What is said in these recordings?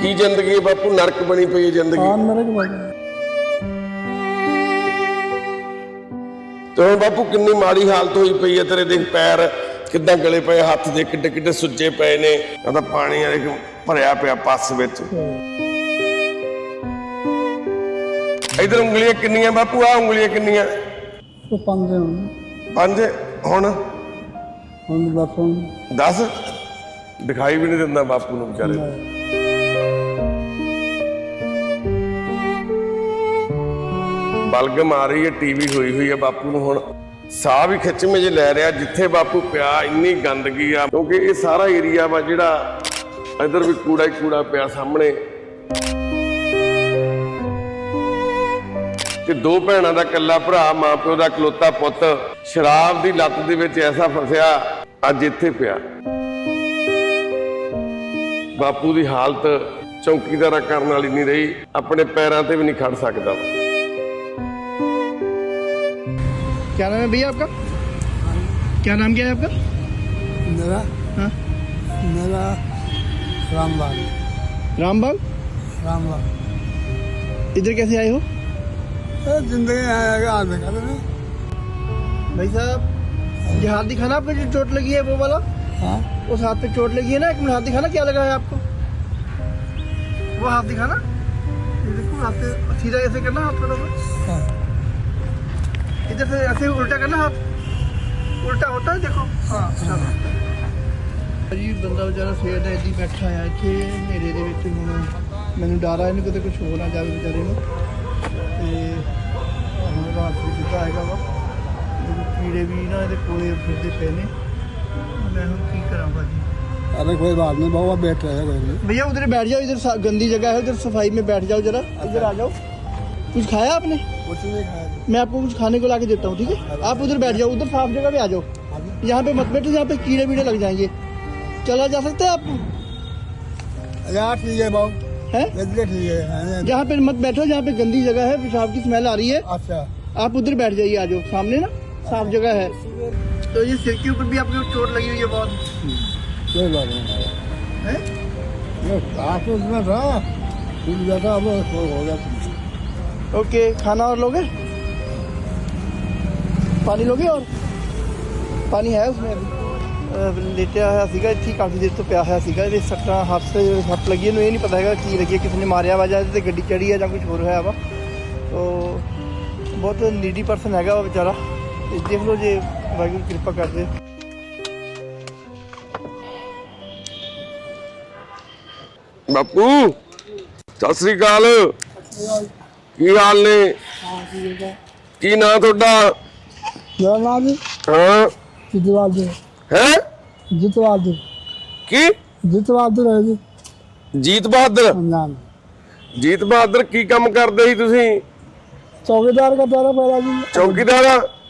ਕੀ ਜ਼ਿੰਦਗੀ ਹੈ ਬਾਪੂ? ਨਰਕ ਬਣੀ ਪਈ ਹੈ ਜ਼ਿੰਦਗੀ। ਹਾਂ ਮੇਰੇ ਕੋਲ ਤੇ ਹੁਣ ਬਾਪੂ ਕਿੰਨੀ ਮਾੜੀ ਹਾਲਤ ਹੋਈ ਪਈ ਹੈ? ਤੇਰੇ ਦੇਖ ਪੈਰ ਕਿੱਦਾਂ ਗਲੇ ਪਏ ਹੱਥ ਦੇ ਕਿੱਡੇ ਕਿੱਡੇ ਸੁੱਜੇ ਪਏ ਨੇ। ਆ ਤਾਂ ਪਾਣੀ ਦੇਖ ਭਰਿਆ ਪਿਆ ਪੱਸ ਵਿੱਚ। ਇਧਰ ਉਂਗਲੀਆਂ ਕਿੰਨੀਆਂ ਬਾਪੂ? ਆ ਉਂਗਲੀਆਂ ਕਿੰਨੀਆਂ? ਪੰਜ? ਹੁਣ? ਹੁਣ ਬਸ ਹੁਣ। 10 ਦਿਖਾਈ ਵੀ ਨਹੀਂ ਦਿੰਦਾ ਬਾਪੂ ਨੂੰ ਵਿਚਾਰੇ ਨੂੰ। ਬਲਗਮ ਆ ਰਹੀ ਹੈ, ਟੀਵੀ ਹੋਈ ਹੋਈ ਹੈ ਬਾਪੂ ਨੂੰ ਹੁਣ। ਸਾਹ ਵੀ ਖਿੱਚਵੇਂ ਜੇ ਲੈ ਰਿਹਾ, ਜਿੱਥੇ ਬਾਪੂ ਪਿਆ, ਇੰਨੀ ਗੰਦਗੀ ਆ। ਕਿਉਂਕਿ ਇਹ ਸਾਰਾ ਏਰੀਆ ਵਾ ਜਿਹੜਾ ਇਧਰ ਵੀ ਕੂੜਾ ਹੀ ਕੂੜਾ ਪਿਆ ਸਾਹਮਣੇ। ਤੇ ਦੋ ਭੈਣਾਂ ਦਾ ਇਕੱਲਾ ਭਰਾ ਮਾਂ ਪਿਓ ਦਾ ਇਕਲੌਤਾ ਪੁੱਤ, ਸ਼ਰਾਬ ਦੀ ਲੱਤ ਦੇ ਵਿੱਚ ਐਸਾ ਫਸਿਆ। ਅੱਜ ਇੱਥੇ ਪਿਆ ਬਾਪੂ ਦੀ ਹਾਲਤ ਚੌਕੀਦਾਰਾ ਕਰਨ ਵਾਲੀ ਨਹੀਂ ਰਹੀ ਆਪਣੇ ਪੈਰਾਂ ਤੇ ਵੀ ਨਹੀਂ ਖੜ ਸਕਦਾ क्या नाम है भैया आपका क्या नाम क्या है आपका मेरा हाँ मेरा रामलाल रामबाग रामलाल इधर कैसे आए हो ये जिंदगी आएगा आगे कर भाई साहब ये हाथ दिखाना आपको जो चोट लगी है वो वाला हाँ उस हाथ पे चोट लगी है ना एक मिनट हाथ दिखाना क्या लगा है आपको वो हाथ दिखाना ये देखो हाथ पे सीधा ऐसे करना हाथ करोगे हाँ इधर से ऐसे उल्टा करना हाथ उल्टा होता है देखो हाँ चलो ਜੀ ਬੰਦਾ ਵਿਚਾਰਾ ਸਵੇਰ ਦਾ ਇੱਦੀ ਬੈਠਾ ਆ ਇੱਥੇ ਹਨੇਰੇ ਦੇ ਵਿੱਚ ਹੁਣ ਮੈਨੂੰ ਡਰ ਆ ਇਹਨੂੰ ਕਿਤੇ ਕੁਝ ਹੋ ਨਾ ਜਾਵੇ ਵਿਚਾਰੇ ਨੂੰ ਤੇ ਹੁਣ ਰਾਤ ਵੀ ਜਿੱਦਾਂ ਆਏਗਾ ਵਾ ਇਹਦੇ ਕੀੜੇ ਵੀ ਨਾ ਇਹਦੇ ਕੋਲੇ ਫਿਰਦੇ ਪਏ ਨੇ ਮੈਂ ਹੁਣ ਕੀ ਕਰਾਂ ਭਾਜੀ अरे कोई बात नहीं बाबा बैठ रहे कोई नहीं भैया उधर बैठ जाओ इधर सा- गंदी जगह है उधर सफाई में बैठ जाओ जरा इधर आ जाओ कुछ खाया आपने कुछ नहीं खाया मैं आपको कुछ खाने को ला के देता हूँ ठीक है आप उधर बैठ जाओ उधर साफ जगह पे आ जाओ यहाँ पे मत बैठो यहाँ पे कीड़े वीड़े लग जाएंगे चला जा सकते हैं आप यार ठीक है बाबू हैं इधर ठीक है हाँ, यहाँ पे मत बैठो जहाँ पे गंदी जगह है पेशाब की स्मेल आ रही है अच्छा आप उधर बैठ जाइए आ जाओ सामने ना साफ़ जगह है। तो ये सिर के ऊपर भी आपको चोट लगी हुई है बहुत। कोई बात नहीं। ओके खाना और लोगे? पानी लोगे और? पानी है उसमें लेटे हुआ इतनी काफ़ी देर तो पिया होगा सी सट्टा हाथ से हट लगी नहीं पता है की लगी किसी ने मारिया वा से गड्डी चढ़ी है जो कुछ हो रहा है वा तो बहुत नीडी परसन है वो बेचारा। ਦੇਖ ਲਓ ਜੇ ਵਾਹਿਗੁਰੂ ਕਿਰਪਾ ਕਰਦੇ। ਬਾਪੂ ਸਤਿ ਸ੍ਰੀ ਅਕਾਲ। ਕੀ ਹਾਲ ਨੇ? ਕੀ ਨਾਂ ਤੁਹਾਡਾ? ਮੇਰਾ ਨਾਮ ਜੀ ਹਾਂ। ਜਿਤਵਾਲ ਜੀ। ਹੈ? ਜਿਤਵਾਲ ਜੀ। ਕੀ? ਜਿਤਵਾਲ ਜੀ ਹੈ ਜੀ। ਜੀਤ ਬਹਾਦਰ? ਜੀਤ ਬਹਾਦਰ ਕੀ ਕੰਮ ਕਰਦੇ ਸੀ ਤੁਸੀਂ? ਚੌਕੀਦਾਰ ਦਾ ਪੈਰਾ ਪੈਰਾ ਜੀ। ਚੌਕੀਦਾਰ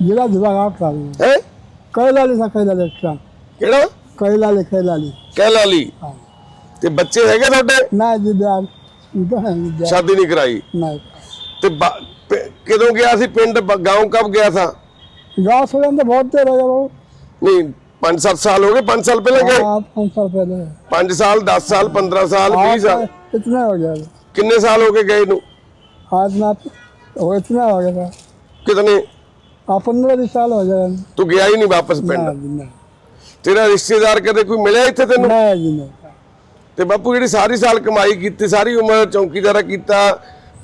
जिला विभाग आठ लागले हे कैलालीचा कैलाली ट्राम ਕਿਹੜਾ कैलाली कैलाली ਕੈਲਾਲੀ ਹਾਂ। ਤੇ ਬੱਚੇ ਹੈਗੇ ਤੁਹਾਡੇ नाही दिदार नाही ਸ਼ਾਦੀ ਨਹੀਂ ਕਰਾਈ ਤੇ ਬਾ- ਪ- ਕਦੋਂ ਗਿਆ ਸੀ ਪਿੰਡ ਬ- ਗਾਉਂ ਕਬ ਗਿਆ ਸਾ गाव सोडून तर बहुत देर आहे भाऊ ਨਹੀਂ 5-7 ਸਾਲ ਹੋ ਗਏ 5 ਸਾਲ ਪਹਿਲਾਂ ਗਏ हाँ, पाँच साल पहले 5 ਸਾल 10 ਸਾल 15 ਸਾਲ 20 आज साल तो इतना हो गया कितने साल हो गए गए ਨੂੰ आज ना वो इतना हो गया था। कितने ਕਿਤਨੇ हाँ पंद्रह बीस साल हो गया ਤੂੰ ਗਿਆ ਹੀ ਨਹੀਂ ਵਾਪਸ ना ਪਿੰਡ जी नहीं ਤੇਰਾ ਰਿਸ਼ਤੇਦਾਰ ਕਦੇ ਕੋਈ ਮਿਲਿਆ ਇੱਥੇ ਤੈਨੂੰ नहीं जी नहीं ਤੇ ਬਾਪੂ ਜਿਹੜੀ ਸਾਰੀ ਸਾਲ ਕਮਾਈ ਕੀਤੀ ਸਾਰੀ ਉਮਰ ਚੌਕੀਦਾਰਾ ਕੀਤਾ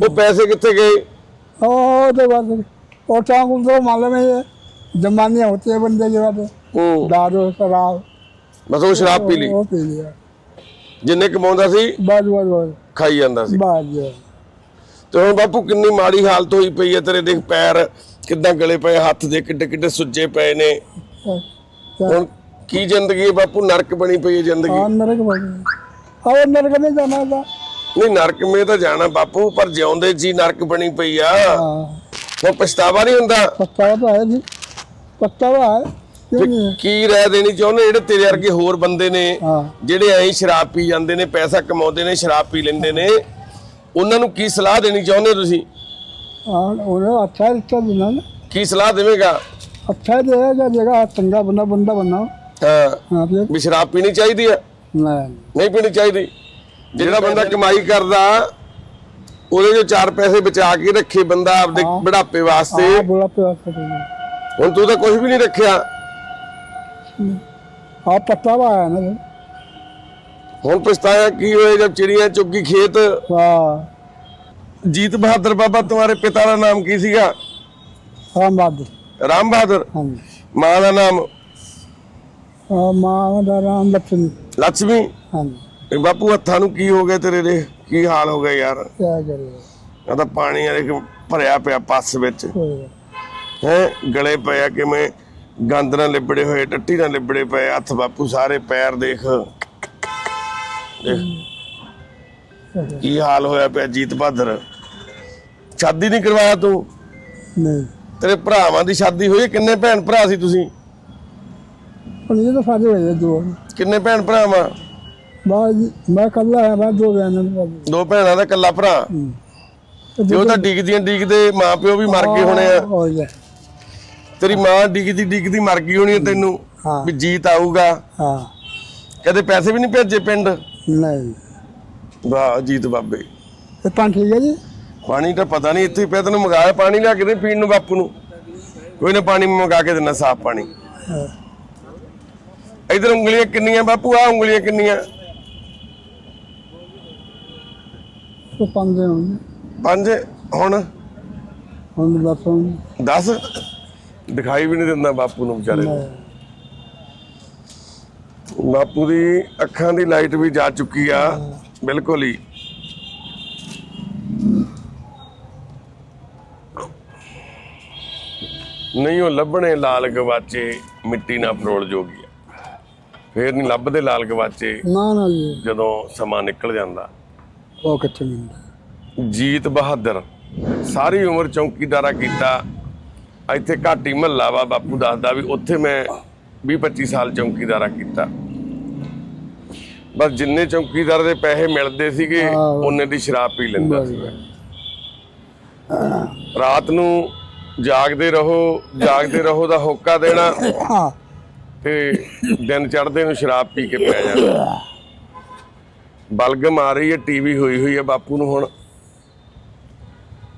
ਉਹ ਪੈਸੇ ਕਿੱਥੇ ਗਏ ओ तो बस और चाहूँ तो मालूम है ये जमाने होते हैं बंदे के बाद ਹੂੰ दारू शराब ਬਸ ਉਹ ਸ਼ਰਾਬ ਪੀ ਲਈ वो पी लिया ਜਿੰਨੇ ਕਮਾਉਂਦਾ ਸੀ बस बस बस ਖਾਈ ਜਾਂਦਾ ਸੀ बस जी ਤੇ ਹੁਣ ਬਾਪੂ ਕਿੰਨੀ ਮਾੜੀ ਹਾਲਤ ਹੋਈ ਪਈ ਹੈ ਤੇਰੇ ਦੇਖ ਪੈਰ ਕਿੱਦਾਂ ਗਲੇ ਪਏ ਹੱਥ ਦੇ ਕਿੱਡੇ ਕਿੱਡੇ ਸੁੱਜੇ ਪਏ ਨੇ। ਹੁਣ ਕੀ ਜ਼ਿੰਦਗੀ ਹੈ ਬਾਪੂ? ਨਰਕ ਬਣੀ ਪਈ ਹੈ ਜ਼ਿੰਦਗੀ। ਆ ਨਰਕ ਬਣ ਆ ਨਰਕ ਨਹੀਂ ਜਾਣਾ ਦਾ ਨਹੀਂ ਨਰਕ ਮੇ ਤਾਂ ਜਾਣਾ ਬਾਪੂ ਪਰ ਜਿਉਂਦੇ ਜੀ ਨਰਕ ਬਣੀ ਪਈ ਆ। ਹਾਂ। ਪਛਤਾਵਾ ਨਹੀਂ ਹੁੰਦਾ? ਪੱਤਾ ਤਾਂ ਹੈ ਜੀ। ਪੱਤਾ ਤਾਂ ਹੈ ਹੈ? ਕੀ ਰਹਿ ਦੇਣੀ ਚਾਹੁੰਦੇ? ਜਿਹੜੇ ਤੇਰੇ ਵਰਗੇ ਹੋਰ ਬੰਦੇ ਨੇ ਹਾਂ। ਜਿਹੜੇ ਐਂ ਸ਼ਰਾਬ ਪੀ ਜਾਂਦੇ ਨੇ ਪੈਸਾ ਕਮਾਉਂਦੇ ਨੇ ਸ਼ਰਾਬ ਪੀ ਲੈਂਦੇ ਨੇ ਉਹਨਾਂ ਨੂੰ ਕੀ ਸਲਾਹ ਦੇਣੀ ਚਾਹੁੰਦੇ ਹੋ ਤੁਸੀਂ? ਹਾਂ ਉਹ ਅੱਛਾ ਰਿਸ਼ਤਾ ਦੇਣਾ ਨਾ ਕੀ ਸਲਾਹ ਦੇਵੇਗਾ? ਅੱਛਾ ਦੇਗਾ ਜਗਾ ਚੰਗਾ ਬੰਦਾ ਬੰਦਾ ਬੰਨਾ ਹਾਂ। ਹਾਂ ਫਿਰ? ਵੀ ਸ਼ਰਾਬ ਪੀਣੀ ਚਾਹੀਦੀ ਆ? ਨਹੀਂ ਨਹੀਂ ਪੀਣੀ ਚਾਹੀਦੀ। ਜਿਹੜਾ ਬੰਦਾ ਕਮਾਈ ਕਰਦਾ ਉਹਦੇ ਜੋ ਚਾਰ ਪੈਸੇ ਬਚਾ ਕੇ ਰੱਖੇ ਬੰਦਾ ਆਪਦੇ ਹਾਂ। ਬੁਢਾਪੇ ਵਾਸਤੇ। ਹੁਣ ਤੂੰ ਤਾਂ ਕੁਝ ਵੀ ਨਹੀਂ ਰੱਖਿਆ। ਆ ਪੱਤਾ ਵਾ ਹੈ ਨਾ ਹੁਣ ਪਛਤਾਇਆ ਕੀ ਹੋਏ ਜਦ ਚਿੜੀਆਂ ਚੁੱਗੀ ਖੇਤ? ਵਾਹ ਜੀਤ ਬਹਾਦਰ ਬਾਬਾ तुम्हारे ਪਿਤਾ ਦਾ ਨਾਮ ਕੀ ਸੀਗਾ? ਰਾਮ ਬਹਾਦਰ। ਰਾਮ ਬਹਾਦਰ? ਹਾਂਜੀ। मां का नाम ਮਾਂ ਦਾ ਨਾਮ ਲਖਨ लक्ष्मी ਹਾਂਜੀ। ਇਹ ਬਾਪੂ ਹੱਥਾਂ ਨੂੰ ਕੀ ਹੋ ਗਿਆ ਤੇਰੇ ਦੇ? ਕੀ ਹਾਲ ਹੋ ਗਿਆ ਯਾਰ? ਕਿਆ ਕਰੇ ਪਾਣੀ ਯਾਰ ਇੱਕ ਭਰਿਆ ਪਿਆ ਪੱਸ ਵਿੱਚ। ਕੋਈ ਹੈ? ਗਲੇ ਪਿਆ ਕਿਵੇਂ? ਗੰਦ ਨਾਲ ਲਿਬੜੇ ਹੋਏ ਟੱਟੀ ਨਾਲ ਲਿਬੜੇ ਪਏ ਹੱਥ ਬਾਪੂ ਸਾਰੇ ਪੈਰ ਦੇਖ। ਦੇਖ। ਕੀ ਹਾਲ ਹੋਇਆ ਪਿਆ ਜੀਤ ਬਹਾਦਰ? ਸ਼ਾਦੀ ਨਹੀਂ ਕਰਵਾਇਆ ਤੂੰ? ਨਹੀਂ। ਤੇਰੇ ਭਰਾਵਾਂ ਦੀ ਸ਼ਾਦੀ ਹੋਈ? ਕਿੰਨੇ ਭੈਣ ਭਰਾ ਸੀ ਤੁਸੀਂ? ਇਹ ਤਾਂ ਸਾਡੇ ਹੋਏ ਦੋ। ਕਿੰਨੇ ਭੈਣ ਭਰਾ ਵਾਂ ਬਾਅਦ ਮੈਂ ਕੱਲਾ ਹੈ ਮੈਂ ਦੋ ਦੇ ਬਾਅਦ ਦੋ ਭੈਣਾਂ ਦਾ ਇਕੱਲਾ ਭਰਾ? ਤੇ ਉਹ ਤਾਂ ਡਿੱਗਦੀਆਂ ਡਿੱਗਦੇ ਮਾਂ ਪਿਓ ਵੀ ਮਰ ਗਏ ਹੋਣੇ ਆ। ਤੇਰੀ ਮਾਂ ਡਿੱਗਦੀ ਡਿੱਗਦੀ ਮਰ ਗਈ ਹੋਣੀ ਆ ਤੈਨੂੰ ਵੀ ਜੀਤ ਆਊਗਾ। ਹਾਂ। ਕਦੇ ਪੈਸੇ ਵੀ ਨਹੀਂ ਭੇਜੇ ਪਿੰਡ? ਨਹੀਂ। ਵਾਹ ਜੀਤ ਬਾਬੇ। ਠੀਕ ਹੈ ਜੀ। ਪਾਣੀ ਤਾਂ ਪਤਾ ਨਹੀਂ ਇੱਥੇ ਪਿਆ ਤੈਨੂੰ ਮੰਗਾਇਆ ਪਾਣੀ ਲਿਆ ਕੇ ਦੇ ਪੀਣ ਨੂੰ ਬਾਪੂ ਨੂੰ। ਕੋਈ ਨਾ ਪਾਣੀ ਮੰਗਾ ਕੇ ਦੇਣਾ ਸਾਫ਼ ਪਾਣੀ। ਇਧਰ ਉਂਗਲੀਆਂ ਕਿੰਨੀਆਂ ਬਾਪੂ ਆ ਉਂਗਲੀਆਂ ਕਿੰਨੀਆਂ? ਉਹ ਪੰਦੇ ਹੁਣ। ਪੰਜ ਹੁਣ? ਹੁਣ ਹੁਣ। 10 ਦਿਖਾਈ ਵੀ ਨਹੀਂ ਦਿੰਦਾ ਬਾਪੂ ਨੂੰ ਵਿਚਾਰੇ ਨੂੰ। ਬਾਪੂ ਦੀ ਅੱਖਾਂ ਦੀ ਲਾਈਟ ਵੀ ਜਾ ਚੁੱਕੀ ਆ ਬਿਲਕੁਲ ਹੀ। ਨਹੀਂ ਉਹ ਲੱਭਣੇ ਲਾਲ ਗਵਾਚੇ ਮਿੱਟੀ ਨਾਲ ਫਰੋਲ ਜੋਗੀ ਫੇਰ ਨਹੀਂ ਲੱਭਦੇ ਲਾਲ ਗਵਾਚੇ ਨਾ ਨਾ ਜੀ। ਜਦੋਂ ਸਮਾਂ ਨਿਕਲ ਜਾਂਦਾ। ਉਹ ਕਿੱਥੇ ਮਿਲਦਾ ਜੀਤ ਬਹਾਦਰ ਸਾਰੀ ਉਮਰ ਚੌਕੀਦਾਰਾ ਕੀਤਾ। ਇੱਥੇ ਘਾਟੀ ਮਹੱਲਾ ਵਾ ਬਾਪੂ ਦੱਸਦਾ ਵੀ ਉੱਥੇ ਮੈਂ 20 25 ਸਾਲ ਚੌਕੀਦਾਰਾ ਕੀਤਾ। ਬਸ ਜਿੰਨੇ ਚੌਕੀਦਾਰ ਦੇ ਪੈਸੇ ਮਿਲਦੇ ਸੀਗੇ। ਉਹਨੇ ਦੀ ਸ਼ਰਾਬ ਪੀ ਲੈਂਦਾ ਸੀ। ਰਾਤ ਨੂੰ ਜਾਗਦੇ ਰਹੋ ਜਾਗਦੇ ਰਹੋ ਦਾ ਹੋਕਾ ਦੇਣਾ। ਹਾਂ। ਤੇ ਦਿਨ ਚੜ੍ਹਦੇ ਨੂੰ ਸ਼ਰਾਬ ਪੀ ਕੇ ਪੈ ਜਾਣਾ। ਬਲਗਮ ਆ ਰਹੀ ਹੈ ਟੀਵੀ ਹੋਈ ਹੋਈ ਹੈ ਬਾਪੂ ਨੂੰ ਹੁਣ।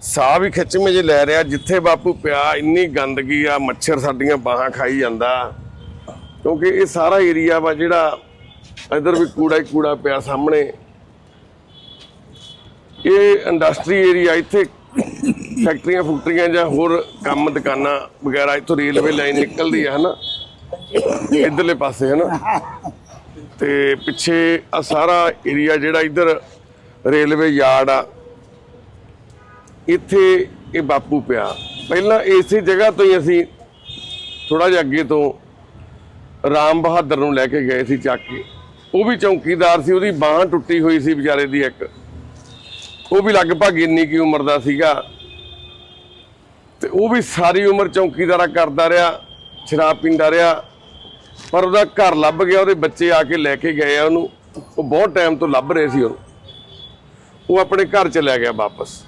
ਸਾਹ ਵੀ ਖਿੱਚਵੇਂ ਜੇ ਲੈ ਰਿਹਾ ਜਿੱਥੇ ਬਾਪੂ ਪਿਆ ਇੰਨੀ ਗੰਦਗੀ ਆ ਮੱਛਰ ਸਾਡੀਆਂ ਬਾਹਾਂ ਖਾਈ ਜਾਂਦਾ। ਕਿਉਂਕਿ ਇਹ ਸਾਰਾ ਏਰੀਆ ਵਾ ਜਿਹੜਾ ਇਧਰ ਵੀ ਕੂੜਾ ਹੀ ਕੂੜਾ ਪਿਆ ਸਾਹਮਣੇ। ਇਹ ਇੰਡਸਟਰੀ ਏਰੀਆ ਇੱਥੇ ਫੈਕਟਰੀਆਂ ਫੁਕਟਰੀਆਂ ਜਾਂ ਹੋਰ ਕੰਮ ਦੁਕਾਨਾਂ ਵਗੈਰਾ, ਇੱਥੋਂ ਰੇਲਵੇ ਲਾਈਨ ਨਿਕਲਦੀ ਹੈ ਹਨਾ? ਇਧਰਲੇ ਪਾਸੇ ਹੈ ਨਾ ਤੇ ਪਿੱਛੇ ਆ ਸਾਰਾ ਏਰੀਆ ਜਿਹੜਾ ਇਧਰ ਰੇਲਵੇ ਯਾਰਡ ਆ, ਇੱਥੇ ਇਹ ਬਾਪੂ ਪਿਆ। ਪਹਿਲਾਂ ਇਸੇ ਜਗ੍ਹਾ ਤੋਂ ਹੀ ਅਸੀਂ ਥੋੜਾ ਜਿਹਾ ਅੱਗੇ ਤੋਂ ਰਾਮ ਬਹਾਦਰ ਨੂੰ ਲੈ ਕੇ ਗਏ ਸੀ ਚੱਕ ਕੇ। ਉਹ ਵੀ ਚੌਕੀਦਾਰ ਸੀ, ਉਹਦੀ ਬਾਹ ਟੁੱਟੀ ਹੋਈ ਸੀ ਵਿਚਾਰੇ ਦੀ ਇੱਕ। ਉਹ ਵੀ ਲਗਭਗ ਇੰਨੀ ਕੀ ਉਮਰ ਦਾ ਸੀਗਾ। ਤੇ ਉਹ ਵੀ ਸਾਰੀ ਉਮਰ ਚੌਕੀਦਾਰਾ ਕਰਦਾ ਰਿਹਾ, ਸ਼ਰਾਬ ਪੀਂਦਾ ਰਿਹਾ। ਪਰ ਉਹਦਾ ਘਰ ਲੱਭ ਗਿਆ, ਉਹਦੇ ਬੱਚੇ ਆ ਕੇ ਲੈ ਕੇ ਗਏ ਆ ਉਹਨੂੰ। ਉਹ ਬਹੁਤ ਟਾਈਮ ਤੋਂ ਲੱਭ ਰਹੇ ਸੀ ਉਹਨੂੰ। ਉਹ ਆਪਣੇ ਘਰ ਚ ਲੈ ਗਿਆ ਵਾਪਸ।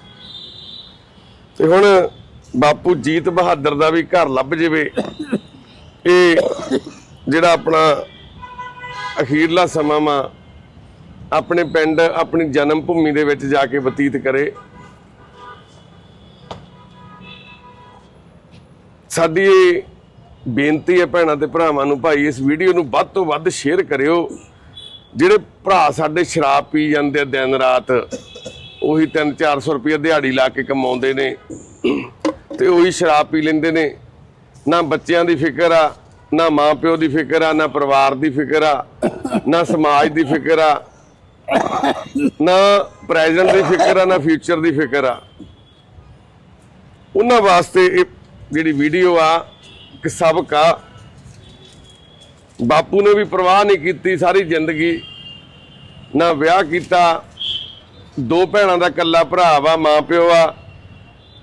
ਤੇ ਹੁਣ ਬਾਪੂ ਜੀਤ ਬਹਾਦਰ ਦਾ ਵੀ ਘਰ ਲੱਭ ਜਵੇ। ਇਹ ਜਿਹੜਾ ਆਪਣਾ ਅਖੀਰਲਾ ਸਮਾਂ ਵਾ ਆਪਣੇ ਪਿੰਡ, ਆਪਣੀ ਜਨਮ ਭੂਮੀ ਦੇ ਵਿੱਚ ਜਾ ਕੇ ਬਤੀਤ ਕਰੇ। ਸਾਡੀ ਇਹ ਬੇਨਤੀ ਹੈ ਭੈਣਾਂ ਤੇ ਭਰਾਵਾਂ ਨੂੰ ਭਾਈ, ਇਸ ਵੀਡੀਓ ਨੂੰ ਵੱਧ ਤੋਂ ਵੱਧ ਸ਼ੇਅਰ ਕਰਿਓ। ਜਿਹੜੇ ਭਰਾ ਸਾਡੇ ਸ਼ਰਾਬ ਪੀ ਜਾਂਦੇ ਆ ਦਿਨ ਰਾਤ, ਉਹੀ 3-400 ਰੁਪਏ ਦਿਹਾੜੀ ਲਾ ਕੇ ਕਮਾਉਂਦੇ ਨੇ ਤੇ ਉਹੀ ਸ਼ਰਾਬ ਪੀ ਲੈਂਦੇ ਨੇ। ਨਾ ਬੱਚਿਆਂ ਦੀ ਫਿਕਰ ਆ, ਨਾ ਮਾਂ ਪਿਓ ਦੀ ਫਿਕਰ ਆ, ਨਾ ਪਰਿਵਾਰ ਦੀ ਫਿਕਰ ਆ, ਨਾ ਸਮਾਜ ਦੀ ਫਿਕਰ ਆ। ਨਾ ਪ੍ਰੈਜ਼ੈਂਟ ਦੀ ਫਿਕਰ ਆ, ਨਾ ਫਿਊਚਰ ਦੀ ਫਿਕਰ ਆ। ਉਹਨਾਂ ਵਾਸਤੇ ਇਹ ਜਿਹੜੀ ਵੀਡੀਓ ਆ, ਕਿ ਸਬਕ ਆ ਬਾਪੂ ਨੇ ਵੀ ਪਰਵਾਹ ਨਹੀਂ ਕੀਤੀ ਸਾਰੀ ਜ਼ਿੰਦਗੀ, ਨਾ ਵਿਆਹ ਕੀਤਾ। ਦੋ ਭੈਣਾਂ ਦਾ ਇਕੱਲਾ ਭਰਾ ਵਾ, ਮਾਂ ਪਿਓ ਆ।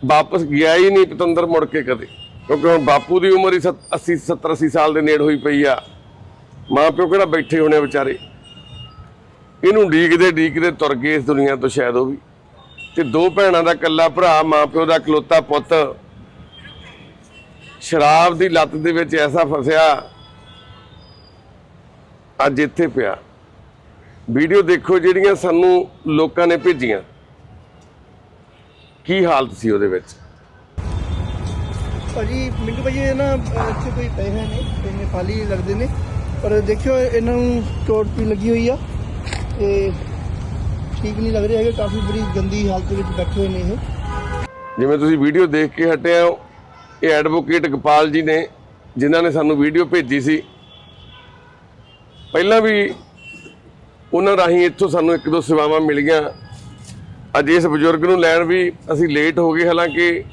ਵਾਪਸ ਗਿਆ ਹੀ ਨਹੀਂ ਪਤੰਦਰ ਮੁੜ ਕੇ ਕਦੇ। ਕਿਉਂਕਿ ਹੁਣ ਬਾਪੂ ਦੀ ਉਮਰ ਹੀ 80 70 80 ਸਾਲ ਦੇ ਨੇੜ ਹੋਈ ਪਈ ਆ। ਮਾਂ ਪਿਓ ਕਿਹੜਾ ਬੈਠੇ ਹੋਣੇ ਵਿਚਾਰੇ? ਇਹਨੂੰ ਡੀਕਦੇ ਡੀਕਦੇ ਤੁਰ ਗਏ ਇਸ ਦੁਨੀਆ ਤੋਂ ਸ਼ਾਇਦ ਉਹ ਵੀ। ਤੇ ਦੋ ਭੈਣਾਂ ਦਾ ਇਕੱਲਾ ਭਰਾ, ਮਾਂ ਪਿਓ ਦਾ ਇਕਲੌਤਾ ਪੁੱਤ, ਸ਼ਰਾਬ ਦੀ ਲੱਤ ਦੇ ਵਿੱਚ ਐਸਾ ਫਸਿਆ, ਅੱਜ ਇੱਥੇ ਪਿਆ। ਵੀਡੀਓ ਦੇਖੋ ਜਿਹੜੀਆਂ ਸਾਨੂੰ ਲੋਕਾਂ ਨੇ ਭੇਜੀਆਂ। ਕੀ ਹਾਲਤ ਸੀ ਉਹਦੇ ਵਿੱਚ? ਭਾਜੀ ਮਿੰਟੂ ਭਾਜੀ ਇਹ ਨਾ ਇੱਥੇ ਕੋਈ ਪੈਸੇ ਨੇ ਤੇ ਨੇਪਾਲੀ ਲੱਗਦੇ ਨੇ। ਪਰ ਦੇਖਿਓ, ਇਹਨਾਂ ਨੂੰ ਚੋਟ ਵੀ ਲੱਗੀ ਹੋਈ ਆ। ਤੇ ਠੀਕ ਨਹੀਂ ਲੱਗ ਰਹੇ ਹੈਗੇ, ਕਾਫੀ ਬੜੀ ਗੰਦੀ ਹਾਲਤ ਵਿੱਚ ਬੈਠੇ ਹੋਏ ਨੇ ਇਹ। ਜਿਵੇਂ ਤੁਸੀਂ ਵੀਡੀਓ ਦੇਖ ਕੇ ਹਟੇ ਹੋ, ਇਹ ਐਡਵੋਕੇਟ ਗੋਪਾਲ ਜੀ ਨੇ ਜਿਨ੍ਹਾਂ ਨੇ ਸਾਨੂੰ ਵੀਡੀਓ ਭੇਜੀ ਸੀ। ਪਹਿਲਾਂ ਵੀ ਉਹਨਾਂ ਰਾਹੀਂ ਇੱਥੋਂ ਸਾਨੂੰ ਇੱਕ ਦੋ ਸੇਵਾਵਾਂ ਮਿਲੀਆਂ। ਅੱਜ ਇਸ ਬਜ਼ੁਰਗ ਨੂੰ ਲੈਣ ਵੀ ਅਸੀਂ ਲੇਟ ਹੋ ਗਏ, ਹਾਲਾਂਕਿ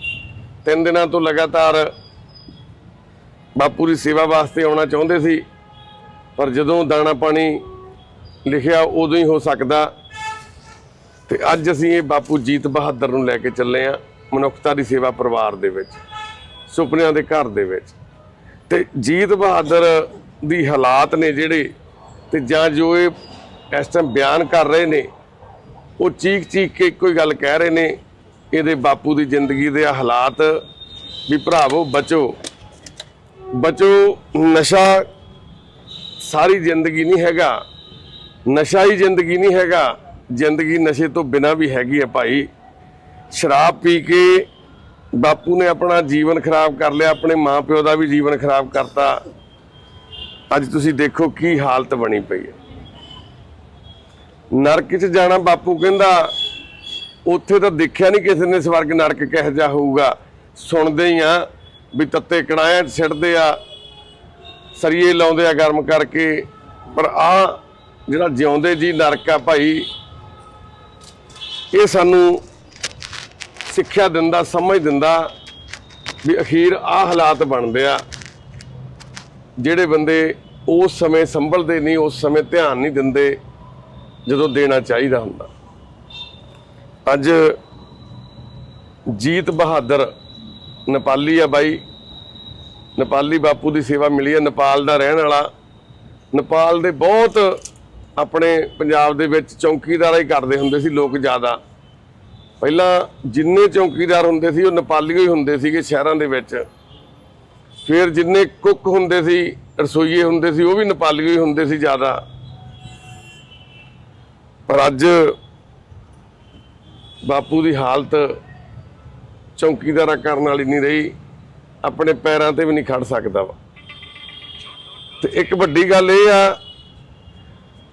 ਤਿੰਨ ਦਿਨਾਂ ਤੋਂ ਲਗਾਤਾਰ ਬਾਪੂ ਦੀ ਸੇਵਾ ਵਾਸਤੇ ਆਉਣਾ ਚਾਹੁੰਦੇ ਸੀ। ਪਰ ਜਦੋਂ ਦਾਣਾ ਪਾਣੀ ਲਿਖਿਆ ਉਦੋਂ ਹੀ ਹੋ ਸਕਦਾ। ਤੇ ਅੱਜ ਅਸੀਂ ਇਹ ਬਾਪੂ ਜੀਤ ਬਹਾਦਰ ਨੂੰ ਲੈ ਕੇ ਚੱਲੇ ਆ ਮਨੁੱਖਤਾ ਦੀ ਸੇਵਾ ਪਰਿਵਾਰ ਦੇ ਵਿੱਚ, ਸੁਪਨਿਆਂ ਦੇ ਘਰ ਦੇ ਵਿੱਚ। ਤੇ ਜੀਤ ਬਹਾਦਰ ਦੀ ਹਾਲਾਤ ਨੇ ਜਿਹੜੇ ਤੇ ਜਾਂ ਜੋ ਇਹ ਇਸ ਟਾਈਮ ਬਿਆਨ ਕਰ ਰਹੇ ਨੇ, ਉਹ ਚੀਕ ਚੀਕ ਕੇ ਇੱਕੋ ਹੀ ਗੱਲ ਕਹਿ ਰਹੇ ਨੇ, ਇਹਦੇ ਬਾਪੂ ਦੀ ਜ਼ਿੰਦਗੀ ਦੇ ਹਾਲਾਤ ਵੀ ਭਰਾਵੋ ਬਚੋ। ਬਚੋ, ਨਸ਼ਾ ਸਾਰੀ ਜ਼ਿੰਦਗੀ ਨਹੀਂ ਹੈਗਾ। ਨਸ਼ਾ ਹੀ ਜ਼ਿੰਦਗੀ ਨਹੀਂ ਹੈਗਾ। ਜ਼ਿੰਦਗੀ ਨਸ਼ੇ ਤੋਂ ਬਿਨਾ ਵੀ ਹੈਗੀ ਹੈ ਭਾਈ। ਸ਼ਰਾਬ ਪੀ ਕੇ ਬਾਪੂ ਨੇ ਆਪਣਾ ਜੀਵਨ ਖਰਾਬ ਕਰ ਲਿਆ, ਆਪਣੇ ਮਾਪਿਓ ਦਾ ਵੀ ਜੀਵਨ ਖਰਾਬ ਕਰਤਾ। ਅੱਜ ਤੁਸੀਂ ਦੇਖੋ ਕੀ ਹਾਲਤ ਬਣੀ ਪਈ ਹੈ ਨਰਕ 'ਚ ਜਾਣਾ ਬਾਪੂ ਕਹਿੰਦਾ, ਉੱਥੇ ਤਾਂ ਦੇਖਿਆ ਨਹੀਂ ਕਿਸੇ ਨੇ ਸਵਰਗ ਨਰਕ ਕਿਹੋ ਜਿਹਾ ਹੋਊਗਾ। ਸੁਣਦੇ ਹੀ ਆ ਵੀ ਤੱਤੇ ਕੜਾਇਆਂ 'ਚ ਆ, ਸਰੀਏ ਲਾਉਂਦੇ ਆ ਗਰਮ ਕਰਕੇ। ਪਰ ਆ ਜਿਹੜਾ ਜਿਉਂਦੇ ਜੀ ਨਰਕ ਆ ਭਾਈ, ਇਹ ਸਾਨੂੰ ਸਿੱਖਿਆ ਦਿੰਦਾ, ਸਮਝ ਦਿੰਦਾ ਵੀ ਅਖੀਰ ਆ ਹਾਲਾਤ ਬਣਦੇ ਆ। ਜਿਹੜੇ ਬੰਦੇ ਉਸ ਸਮੇਂ ਸੰਭਲਦੇ ਨਹੀਂ, ਉਸ ਸਮੇਂ ਧਿਆਨ ਨਹੀਂ ਦਿੰਦੇ, ਜਦੋਂ ਦੇਣਾ ਚਾਹੀਦਾ ਹੁੰਦਾ। ਅੱਜ ਜੀਤ ਬਹਾਦਰ ਨੇਪਾਲੀ ਆ ਬਾਈ। ਨੇਪਾਲੀ ਬਾਪੂ ਦੀ ਸੇਵਾ ਮਿਲੀ ਹੈ ਨੇਪਾਲ ਦਾ ਰਹਿਣ ਵਾਲਾ। ਨੇਪਾਲ ਦੇ ਬਹੁਤ ਆਪਣੇ ਪੰਜਾਬ ਦੇ ਵਿੱਚ ਚੌਕੀਦਾਰਾਂ ਹੀ ਕਰਦੇ ਹੁੰਦੇ ਸੀ ਲੋਕ ਜ਼ਿਆਦਾ। ਪਹਿਲਾਂ ਜਿੰਨੇ ਚੌਕੀਦਾਰ ਹੁੰਦੇ ਸੀ, ਉਹ ਨੇਪਾਲੀ ਹੀ ਹੁੰਦੇ ਸੀਗੇ ਸ਼ਹਿਰਾਂ ਦੇ ਵਿੱਚ। ਫਿਰ ਜਿੰਨੇ ਕੁੱਕ ਹੁੰਦੇ ਸੀ, ਰਸੋਈਏ ਹੁੰਦੇ ਸੀ, ਉਹ ਵੀ ਨੇਪਾਲੀ ਹੀ ਹੁੰਦੇ ਸੀ ਜ਼ਿਆਦਾ। ਪਰ ਅੱਜ ਬਾਪੂ ਦੀ ਹਾਲਤ ਚੌਕੀਦਾਰਾ ਕਰਨ ਵਾਲੀ ਨਹੀਂ ਰਹੀ, ਆਪਣੇ ਪੈਰਾਂ ਤੇ ਵੀ ਨਹੀਂ ਖੜ ਸਕਦਾ ਵਾ। ਤੇ ਇੱਕ ਵੱਡੀ ਗੱਲ ਇਹ ਆ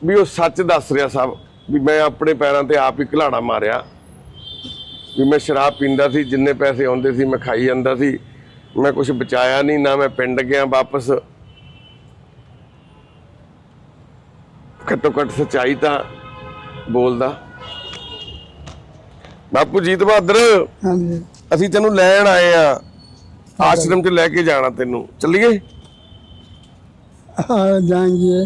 ਵੀ ਉਹ ਸੱਚ ਦੱਸ ਰਿਹਾ ਸਾਹਿਬ ਵੀ ਮੈਂ ਆਪਣੇ ਪੈਰਾਂ ਤੇ ਆਪ ਹੀ ਘਲਾੜਾ ਮਾਰਿਆ। ਵੀ ਮੈਂ ਸ਼ਰਾਬ ਪੀਂਦਾ ਸੀ ਜਿੰਨੇ ਪੈਸੇ ਆਉਂਦੇ ਸੀ ਮੈਂ ਖਾਈ ਜਾਂਦਾ ਸੀ। ਮੈਂ ਕੁਝ ਬਚਾਇਆ ਨਹੀਂ ਨਾ ਮੈਂ ਪਿੰਡ ਗਿਆ ਵਾਪਸ। ਘੱਟੋ ਘੱਟ ਸਚਾਈ ਤਾਂ ਬੋਲਦਾ। ਬਾਪੂ ਜੀਤ ਬਹਾਦਰ ਅਸੀਂ ਤੈਨੂੰ ਲੈਣ ਆਏ ਆ। ਆਸ਼ਰਮ 'ਚ ਲੈ ਕੇ ਜਾਣਾ ਤੈਨੂੰ। ਚੱਲੀਏ? ਹਾਂ ਜਾਾਂਗੇ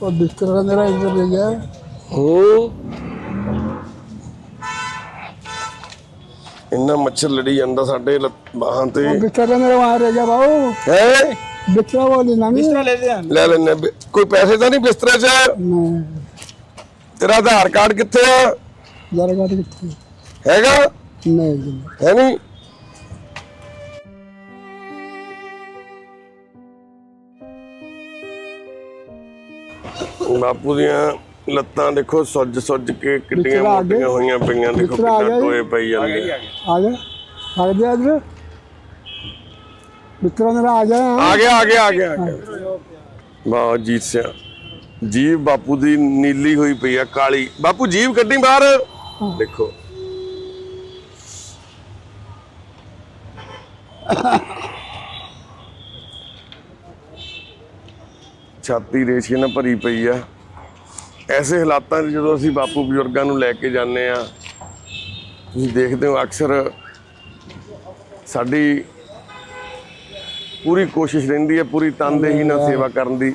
वो बिस्तर का मेरा इधर ले गया ਹੂੰ ਇੰਨਾ ਮੱਛਰ ਲੜੀ ਜਾਂਦਾ ਸਾਡੇ ਲੱਤ- ਬਾਹਾਂ ਤੇ वो बिस्तर का मेरा वहाँ रह गया बाबू ਹੈ बिस्तर वो लेना नहीं ਲੈ ਲਿਆ ਲੈ ਲੈਣੇ ਕੋਈ ਪੈਸੇ ਤਾਂ ਨਹੀਂ ਬਿਸਤਰੇ 'ਚ नहीं ਤੇਰਾ ਆਧਾਰ ਕਾਰਡ ਕਿੱਥੇ ਆ जरा गाड़ी कितनी ਹੈਗਾ नहीं नहीं ਬਾਪੂ ਦੀਆਂ ਲੱਤਾਂ ਦੇਖੋ ਸੁੱਜ ਸੁੱਜ ਕੇ ਕਿੱਡੀਆਂ ਮੋਟੀਆਂ ਹੋਈਆਂ ਪਈਆਂ ਦੇਖੋ ਕਿੰਨਾ ਟੋਏ ਪਈ ਜਾਂਦੇ ਆ। ਗਿਆ ਆ ਗਿਆ ਅੱਜ ਮਿੱਤਰਾਂ ਨੇ ਆ ਗਿਆ। ਆ ਗਿਆ ਆ ਗਿਆ ਆ ਗਿਆ ਵਾਹ ਜੀਤ ਸਿਆ। ਜੀਵ ਬਾਪੂ ਦੀ ਨੀਲੀ ਹੋਈ ਪਈ ਆ ਕਾਲੀ। ਬਾਪੂ ਜੀਵ ਕੱਢੀ ਬਾਹਰ। ਦੇਖੋ। ਛਾਤੀ ਰੇਸ਼ੇ ਨਾਲ ਭਰੀ ਪਈ ਆ। ਐਸੇ ਹਾਲਾਤਾਂ 'ਚ ਜਦੋਂ ਅਸੀਂ ਬਾਪੂ ਬਜ਼ੁਰਗਾਂ ਨੂੰ ਲੈ ਕੇ ਜਾਂਦੇ ਆ ਤੁਸੀਂ ਦੇਖਦੇ ਹੋ ਅਕਸਰ ਸਾਡੀ ਪੂਰੀ ਕੋਸ਼ਿਸ਼ ਰਹਿੰਦੀ ਹੈ, ਪੂਰੀ ਤਨਦੇਹੀ ਨਾਲ ਸੇਵਾ ਕਰਨ ਦੀ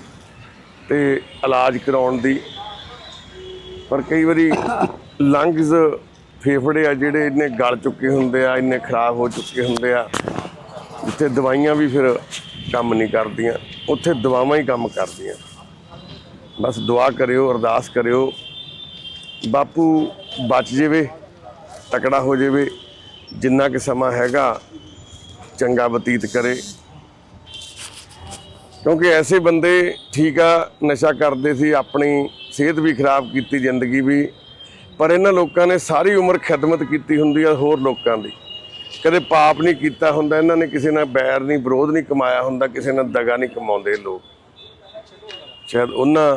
ਤੇ ਇਲਾਜ ਕਰਾਉਣ ਦੀ। ਪਰ ਕਈ ਵਾਰੀ ਲੰਗਸ ਫੇਫੜੇ ਆ ਜਿਹੜੇ ਇੰਨੇ ਗਲ ਚੁੱਕੇ ਹੁੰਦੇ ਆ, ਇੰਨੇ ਖਰਾਬ ਹੋ ਚੁੱਕੇ ਹੁੰਦੇ ਆ, ਜਿੱਥੇ ਦਵਾਈਆਂ ਵੀ ਫਿਰ ਕੰਮ ਨਹੀਂ ਕਰਦੀਆਂ। ਉੱਥੇ ਦੁਆਵਾਂ ਹੀ ਕੰਮ ਕਰਦੀਆਂ। ਬਸ ਦੁਆ ਕਰਿਓ, ਅਰਦਾਸ ਕਰਿਓ। ਬਾਪੂ ਬਚ ਜਾਵੇ, ਤਕੜਾ ਹੋ ਜਾਵੇ। ਜਿੰਨਾ ਕਿ ਸਮਾਂ ਹੈਗਾ, ਚੰਗਾ ਬਤੀਤ ਕਰੇ। ਕਿਉਂਕਿ ਐਸੇ ਬੰਦੇ ਠੀਕ ਆ, ਨਸ਼ਾ ਕਰਦੇ ਸੀ, ਆਪਣੀ ਸਿਹਤ ਵੀ ਖਰਾਬ ਕੀਤੀ, ਜ਼ਿੰਦਗੀ ਵੀ। ਪਰ ਇਹਨਾਂ ਲੋਕਾਂ ਨੇ ਸਾਰੀ ਉਮਰ ਖਿਦਮਤ ਕੀਤੀ ਹੁੰਦੀ ਆ ਹੋਰ ਲੋਕਾਂ ਦੀ। ਕਦੇ ਪਾਪ ਨਹੀਂ ਕੀਤਾ ਹੁੰਦਾ, ਇਹਨਾਂ ਨੇ ਕਿਸੇ ਨਾਲ ਬੈਰ ਨਹੀਂ, ਵਿਰੋਧ ਨਹੀਂ ਕਮਾਇਆ ਹੁੰਦਾ, ਕਿਸੇ ਨਾਲ ਦਗਾ ਨਹੀਂ ਕਮਾਉਂਦੇ ਲੋਕ। ਸ਼ਾਇਦ ਉਹਨਾਂ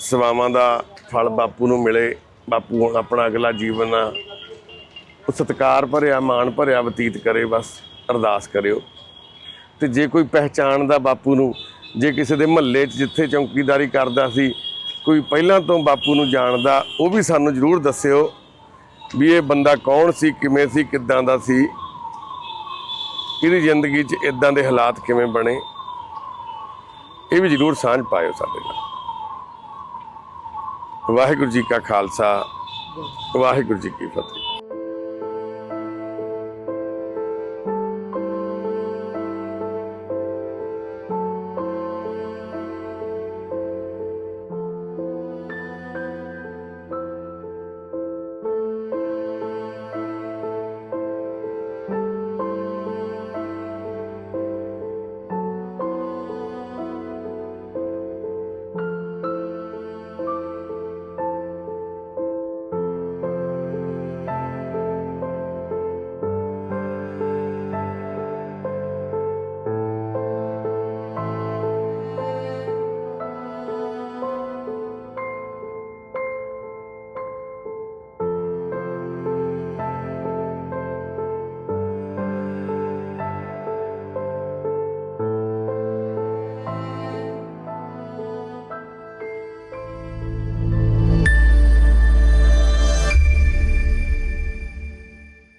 ਸੇਵਾਵਾਂ ਦਾ ਫਲ ਬਾਪੂ ਨੂੰ ਮਿਲੇ, ਬਾਪੂ ਹੁਣ ਆਪਣਾ ਅਗਲਾ ਜੀਵਨ ਆ ਉਹ ਸਤਿਕਾਰ ਭਰਿਆ, ਮਾਣ ਭਰਿਆ, ਬਤੀਤ ਕਰੇ, ਬਸ ਅਰਦਾਸ ਕਰਿਓ। ਤੇ ਜੇ ਕੋਈ ਪਹਿਚਾਣ ਦਾ ਬਾਪੂ ਨੂੰ, ਜੇ ਕਿਸੇ ਦੇ ਮਹੱਲੇ 'ਚ ਜਿੱਥੇ ਚੌਕੀਦਾਰੀ ਕਰਦਾ ਸੀ, ਕੋਈ ਪਹਿਲਾਂ ਤੋਂ ਬਾਪੂ ਨੂੰ ਜਾਣਦਾ, ਉਹ ਵੀ ਸਾਨੂੰ ਜ਼ਰੂਰ ਦੱਸਿਓ। ਵੀ ਇਹ ਬੰਦਾ ਕੌਣ ਸੀ, ਕਿਵੇਂ ਸੀ, ਕਿੱਦਾਂ ਦਾ ਸੀ? ਇਹਦੀ ਜ਼ਿੰਦਗੀ 'ਚ ਇਦਾਂ ਦੇ ਹਾਲਾਤ ਕਿਵੇਂ ਬਣੇ? ਇਹ ਵੀ ਜ਼ਰੂਰ ਸਾਂਝ ਪਾਇਓ ਸਾਡੇ ਨਾਲ। ਵਾਹਿਗੁਰੂ ਜੀ ਕਾ ਖਾਲਸਾ, ਵਾਹਿਗੁਰੂ ਜੀ ਕੀ ਫਤਿਹ।